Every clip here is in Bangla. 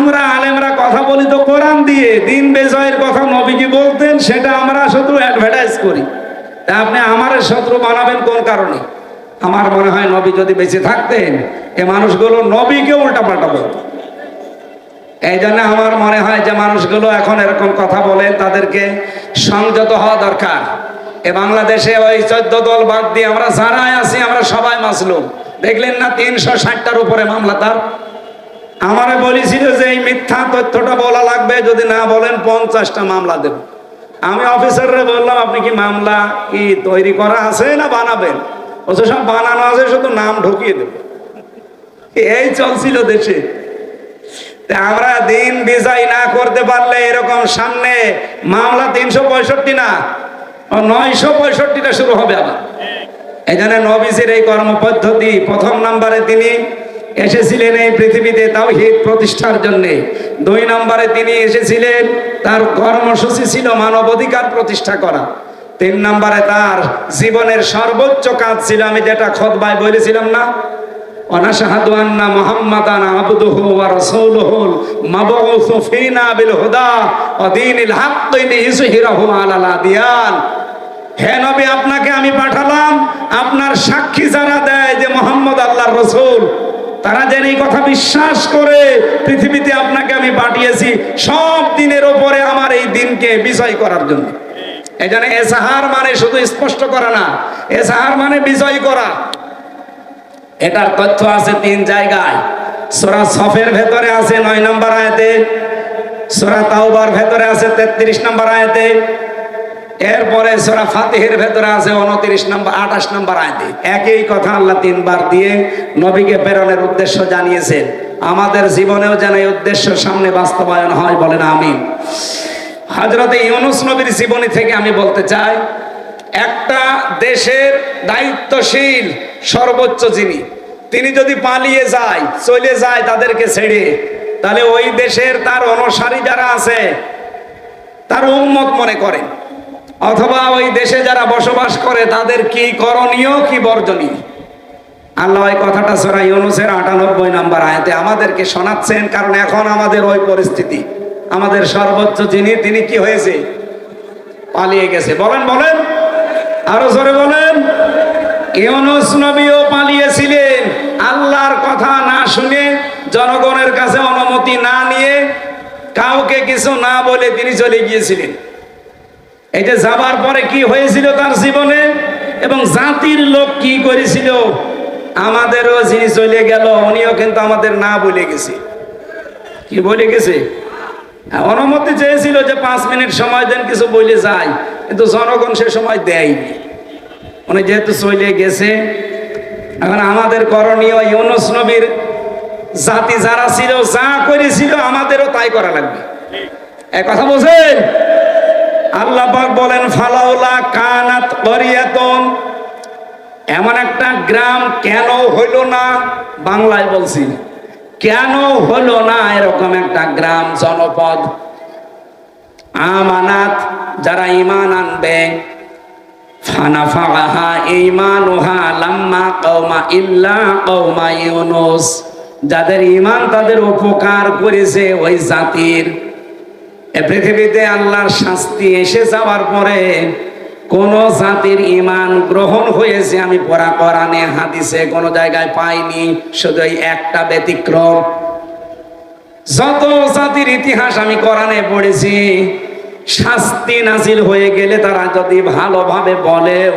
আমরা আলেমরা কথা বলি তো কোরআন দিয়ে, দিন বেজয়ের কথা নবীজি বলতেন, সেটা আমরা শুধু অ্যাডভার্টাইজ করি। তা আপনি আমার শত্রু বানাবেন কোন কারণে? আমার মনে হয় নবী যদি বেঁচে থাকতেন, এ মানুষগুলো নবীকে উল্টাপাল্টা বলত। এই জন্য আমার মনে হয় যে মানুষগুলো এখন এরকম কথা বলেন, তাদেরকে সংযত হওয়া দরকার। এ বাংলাদেশে ওই চোদ্দ দল বাদ দিয়ে আমরা যারাই আছি, আমরা সবাই মাসলুম দেখলেন না তিনশো ষাটটার উপরে মামলা তার? আমারে বলেছিল যে এই মিথ্যা তথ্যটা বলা লাগবে, যদি না বলেন পঞ্চাশটা মামলা দেব। আমি অফিসাররে বললাম, আপনি কি মামলা কি তৈরি করা আছে না বানাবেন? তো সব বানানো আছে, শুধু নাম ঢুকিয়ে দেব। এই চলছিল দেশে। আমরা দিন বিজয় না করতে পারলে এরকম সামনে মামলা তিনশো পঁয়ষট্টি না নয়শো পঁয়ষট্টিটা শুরু হবে আবার। এখানে নবীজির এই কর্মপদ্ধতি প্রথম নাম্বারে তিনি এসেছিলেন এই পৃথিবীতে তাও হিত প্রতিষ্ঠার জন্য। দুই নম্বরে তিনি এসেছিলেন, তার কর্মসূচি ছিল মানবাধিকার প্রতিষ্ঠা করা। তিন নম্বরে তার জীবনের সর্বোচ্চ কাজ ছিল, আমি যেটা খতবায় বলেছিলাম না আপনাকে আমি পাঠালাম, আপনার সাক্ষী যারা দেয় যে মোহাম্মদ আল্লাহর রসুল তারা যেন এই কথা বিশ্বাস করে, পৃথিবীতে আপনাকে আমি পাঠিয়েছি সব দিনের ওপরে আমার এই দিনকে বিজয় করার জন্য। এই জন্য এসাহার মানে শুধু স্পষ্ট করা না এসাহার মানে বিজয় করা। এটার তথ্য আছে তিন জায়গায়। সোরা সফের ভেতরে আছে নয় নম্বর আয়তে, সোরা তাওবার ভেতরে আছে তেত্রিশ নম্বর আয়াতে এরপরে সোরা ফাতিহের ভেতরে আছে উনত্রিশ নম্বর, আঠাশ নম্বর আয়তে। একই কথা আল্লাহ তিনবার দিয়ে নবীকে প্রেরণের উদ্দেশ্য জানিয়েছেন। আমাদের জীবনেও যেন এই উদ্দেশ্য সামনে বাস্তবায়ন হয় বলেন আমি হজরতে ইউনুস নবীর জীবনী থেকে আমি বলতে চাই, একটা দেশের দায়িত্বশীল সর্বোচ্চ যিনি, তিনি যদি পালিয়ে যায়, চলে যায় তাদেরকে ছেড়ে, তাহলে ওই দেশের তার অনুসারী যারা আছে, তার উন্মত মনে করেন। অথবা ওই দেশে যারা বসবাস করে, তাদের কি করণীয়, কি বর্জনীয় আল্লাহ এই কথাটা সরাই ইউনুসের আটানব্বই নাম্বার আয়াতে আমাদেরকে শোনাচ্ছেন, কারণ এখন আমাদের ওই পরিস্থিতি। আমাদের সর্বোচ্চ যিনি, তিনি কি হয়েছে? পালিয়ে গেছে। বলেন বলেন। আরও জোরে বলেন। ইউনুস নবীও পালিয়েছিলেন। আল্লাহর কথা না শুনে জনগণের কাছে অনুমতি না নিয়ে কাউকে কিছু না বলে তিনি চলে গিয়েছিলেন। যে যাবার পরে কি হয়েছিল তার জীবনে? এবং জাতির লোক কি করেছিল? আমাদেরও যিনি চলে গেল উনিও কিন্তু আমাদের না বলে গেছে। কি বলে গেছে? হ্যাঁ, অনুমতি চেয়েছিল যে পাঁচ মিনিট সময় দেন কিছু বলে যায়। কিন্তু জনগণ সে সময় দেয়নি। উনি যেহেতু চলে গেছে এখন আমাদের করণীয় ইউনুস নবীর জাতি যারা ছিল যা করেছিল আমাদেরও তাই করা লাগবে। এক কথা বলছেন আল্লাহ বলেন, ফালাউলা কানাত করিয়াতন। এমন একটা গ্রাম কেন হইল না? বাংলায় বলছি। কেন হলো না এরকম একটা গ্রাম জনপদ? আমানাত যারা ইমান আনবে যাদের ঈমান তাদের উপকার করেছে ওই জাতির পৃথিবীতে আল্লাহর শাস্তি এসে যাওয়ার পরে কোন জাতির ইমান গ্রহণ হয়েছে আমি পড়া কোরআনে, হাদিসে কোন জায়গায় পাইনি, শুধু একটা ব্যতিক্রম। যত জাতির ইতিহাস আমি কোরআনে পড়েছি, শাস্তি নাজিল হয়ে গেলে তারা যদি ভালোভাবে বলেও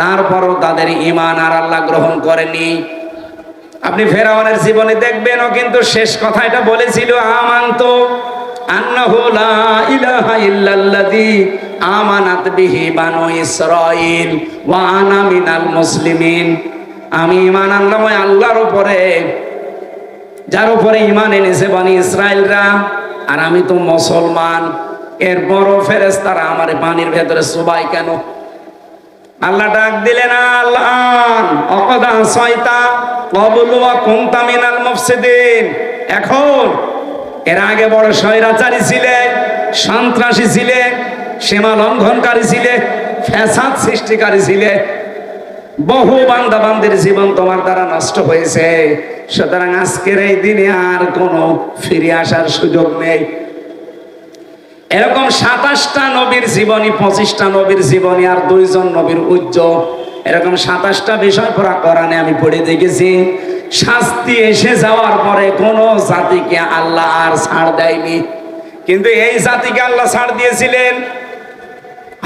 তারপরও তাদের ইমান আর আল্লাহ গ্রহণ করেনি। আপনি ফেরাউনের জীবনে দেখবেন ও কিন্তু শেষ কথা এটা বলেছিল, আমান্ত ওয়া মুসলিমিন। আমি আল্লাহর যার উপরে ঈমান এনেছে বানি ইসরায়েলরা আর আমি তো মুসলমান এরপরও ফেরেশতারা আমার পানির ভেতরে সবাই কেন? আল্লাহ ডাক দিলেন, আল্লাহ অকদা কবলুয়া কুনতা মিনাল এখন এর আগে বড় স্বৈরাচারী ছিলে, সন্ত্রাসী ছিলে, সীমা লঙ্ঘনকারী ছিলে, ফ্যাসাদ সৃষ্টিকারী ছিলে। বহু বান্দা জীবন তোমার দ্বারা নষ্ট হয়েছে। সুতরাং আজকের এই দিনে আর কোনো ফিরে আসার সুযোগ নেই। এরকম সাতাশটা নবীর জীবনী, পঁচিশটা নবীর জীবনী আর দুইজন নবীর উজ্জ্বল। এরকম সাতাশটা বিষয় পড়া কোরআনে আমি পড়ে দেখেছি। শাস্তি এসে যাওয়ার পরে কোন জাতিকে আল্লাহ আর ছাড় দেয়নি। কিন্তু এই জাতিকে আল্লাহ ছাড় দিয়েছিলেন।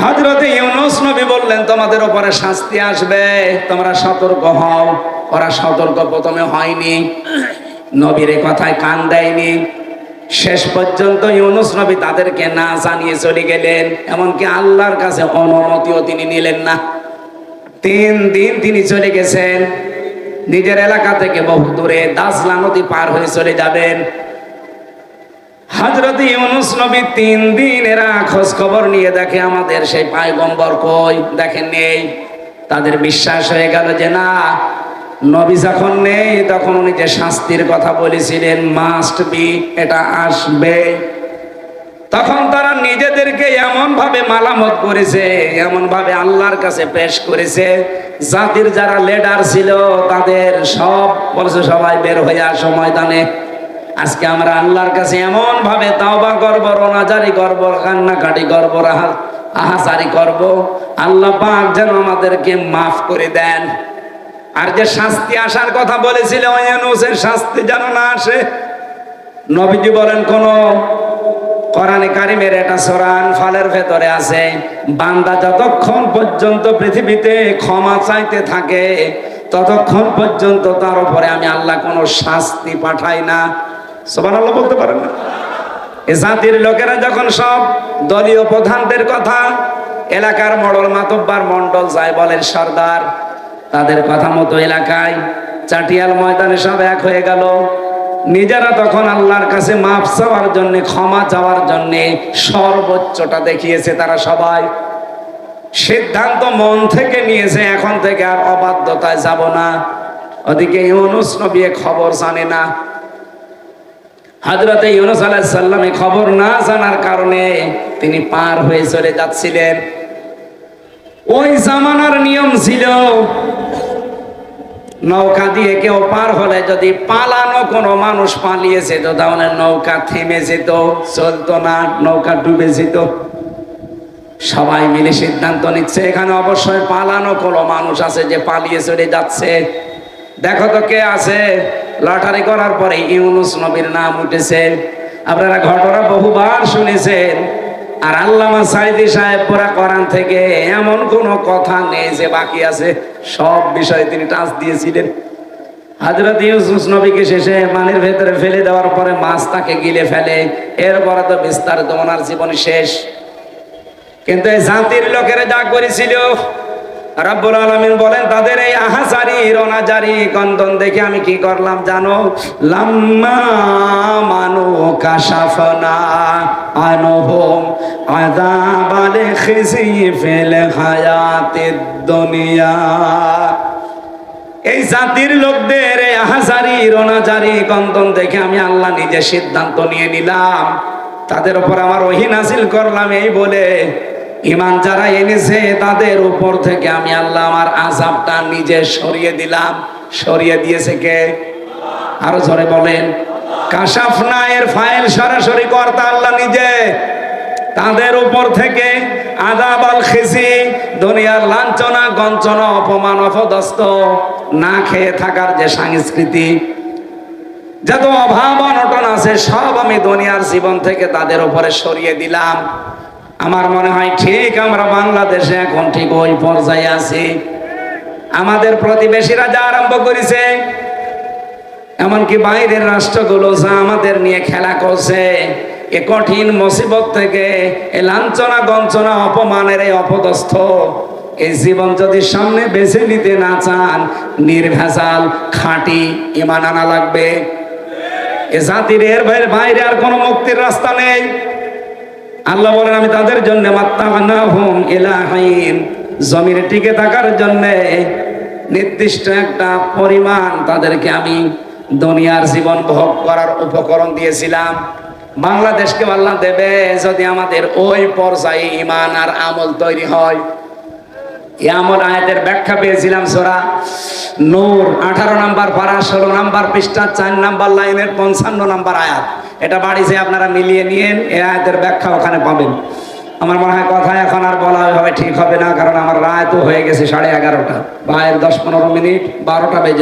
হজরতে ইউনুস নবী বললেন, তোমাদের উপরে শাস্তি আসবে, তোমরা সতর্ক হও। ওরা সতর্ক প্রথমে হয়নি। নবীর কথায় কান দেয়নি। শেষ পর্যন্ত ইউনুস নবী তাদেরকে না জানিয়ে চলে গেলেন, এমনকি আল্লাহর কাছে অনুমতিও তিনি নিলেন না। তিন দিন তিনি চলে গেছেন। নিজের এলাকা থেকে বহু দূরে দাসলা নদী পার হয়ে চলে যাবেন। হজরত ইউনুস নবী তিন দিন এরা খোঁজ খবর নিয়ে দেখে, আমাদের সেই পায়গম্বর কই? দেখেন নেই। তাদের বিশ্বাস হয়ে গেল যে, না, নবী যখন নেই, তখন উনি যে শাস্তির কথা বলেছিলেন, মাস্ট বি, এটা আসবে। তখন তারা নিজেদেরকে এমন ভাবে মালামত করেছে এমন ভাবে আল্লাহর কাছে পেশ করেছে, জাতির যারা লিডার ছিল তাদের সব বলছে, সবাই বের হয়ে আসো ময়দানে। আজকে আমরা আল্লাহর কাছে এমন ভাবে তাওবা করব, রোনাজারি করব, কান্নাকাটি করব, রাহা- আহাজারি করব। আল্লাহ পাক যেন আমাদেরকে মাফ করে দেন। আর যে শাস্তি আসার কথা বলেছিল ওয়ানুসের শাস্তি যেন না আসে। নবীজি বলেন, কোন কোরআনে কারিমের এটা সরান ফালের ভেতরে আছে, বান্দা যতক্ষণ পর্যন্ত পৃথিবীতে ক্ষমা চাইতে থাকে, ততক্ষণ পর্যন্ত তার উপরে আমি আল্লাহ কোনো শাস্তি পাঠাই না। সবার আল্লাহ বলতে পারেন না। এ জাতির লোকেরা যখন সব দলীয় প্রধানদের কথা, এলাকার মডল মাতব্বার মন্ডল যায় বলেন সর্দার, তাদের কথা মতো এলাকায় চাটিয়াল ময়দানে সব এক হয়ে গেল। নিজেরা তখন আল্লাহর কাছে মাপ চাওয়ার জন্য, ক্ষমা চাওয়ার জন্য সর্বোচ্চটা দেখিয়েছে তারা সবাই। সিদ্ধান্ত মন থেকে নিয়েছে, এখন থেকে আর অবাধ্যতায় যাব না। ওদিকে ইউনুস নবী খবর জানে না। হাজরতে ইউনুস আলাইহিস সাল্লাম খবর না জানার কারণে তিনি পার হয়ে চলে যাচ্ছিলেন। ওই জামানার নিয়ম ছিল নৌকা দিয়ে কেউ পার হলে যদি পালানো কোনো মানুষ পালিয়ে যেত, তাহলে নৌকা থেমে যেত, চলতো না, নৌকা ডুবে যেত। সবাই মিলে সিদ্ধান্ত নিচ্ছে, এখানে অবশ্যই পালানো কোনো মানুষ আছে যে পালিয়ে চলে যাচ্ছে। দেখো তো কে আছে। লটারি করার পরে ইউনুস নবীর নাম উঠেছে। আপনারা ঘটনা বহুবার শুনেছেন। আর আল্লামা সাইদি সাহেব পুরা করান থেকে এমন কোনো কথা নেই যে বাকি আছে। সব বিষয়ে তিনি টাচ দিয়েছিলেন। হাজরত ইউসুস নবীকে শেষে মানের ভেতরে ফেলে দেওয়ার পরে মাছ তাকে গিলে ফেলে। এরপরে তো বিস্তারিত ওনার জীবন শেষ। কিন্তু এই জাতির লোকেরা যা করেছিল রাব্বুল বলেন, তাদের এই আহাজারি রনাজারি দেখে আমি কি করলাম জানো? মানু কাশাফনা দুনিয়া। এই জাতির লোকদের এই আহাজারি রনাজারি কন্দন দেখে আমি আল্লাহ নিজে সিদ্ধান্ত নিয়ে নিলাম। তাদের উপর আমার ওহি নাসিল করলাম, এই বলে ইমান যারা এনেছে, তাদের উপর থেকে আমি আল্লাহ আমার আজাবটা নিজে সরিয়ে দিলাম। সরিয়ে দিয়েছে কে? আরও জোরে বলেন। কাশাফনা এর ফাইল সরাসরি কর্তা আল্লাহ নিজে। তাদের উপর থেকে আদাব আল খেসি দুনিয়ার লাঞ্ছনা, গঞ্চনা, অপমান অপদস্ত না খেয়ে থাকার যে সংস্কৃতি, যত অভাব অনটন আছে, সব আমি দুনিয়ার জীবন থেকে তাদের উপরে সরিয়ে দিলাম। আমার মনে হয় ঠিক আমরা বাংলাদেশে এখন ঠিক ওই পর্যায়ে আছি। আমাদের প্রতিবেশীরা যা আরম্ভ করেছে, এমনকি বাইরের রাষ্ট্রগুলো যা আমাদের নিয়ে খেলা করছে, এ কঠিন মুসিবত থেকে এ লাঞ্ছনা গঞ্চনা অপমানের এই অপদস্থ এই জীবন যদি সামনে বেছে নিতে না চান, নির্ভেজাল, খাঁটি ইমান আনা লাগবে। এ জাতির এর বাইরে আর কোনো মুক্তির রাস্তা নেই। আল্লাহ বলেন, আমি তাদের জন্য মাত্তাহুম ইলাহিন জমিনে টিকে থাকার জন্য নির্দিষ্ট একটা পরিমাণ তাদেরকে আমি দুনিয়ার জীবন ভোগ করার উপকরণ দিয়েছিলাম। বাংলাদেশকে আল্লাহ দেবে যদি আমাদের ওই পর্যায়ে ইমান আর আমল তৈরি হয়। এমন আয়াতের ব্যাখ্যা পেয়েছিলাম সোরা নূর। আঠারো নাম্বার পাড়া ষোলো নাম্বার পৃষ্ঠা, চার নাম্বার লাইনের পঞ্চান্ন নাম্বার আয়াত। এটা বাড়িতে আপনারা মিলিয়ে নিয়েন এ আয়াতের ব্যাখ্যা ওখানে পাবেন। আমার মনে হয় কথা এখন আর বলা হবে ঠিক হবে না, কারণ আমার রায় তো হয়ে গেছে সাড়ে এগারোটা। বাইরের দশ পনেরো মিনিট, বারোটা বেজে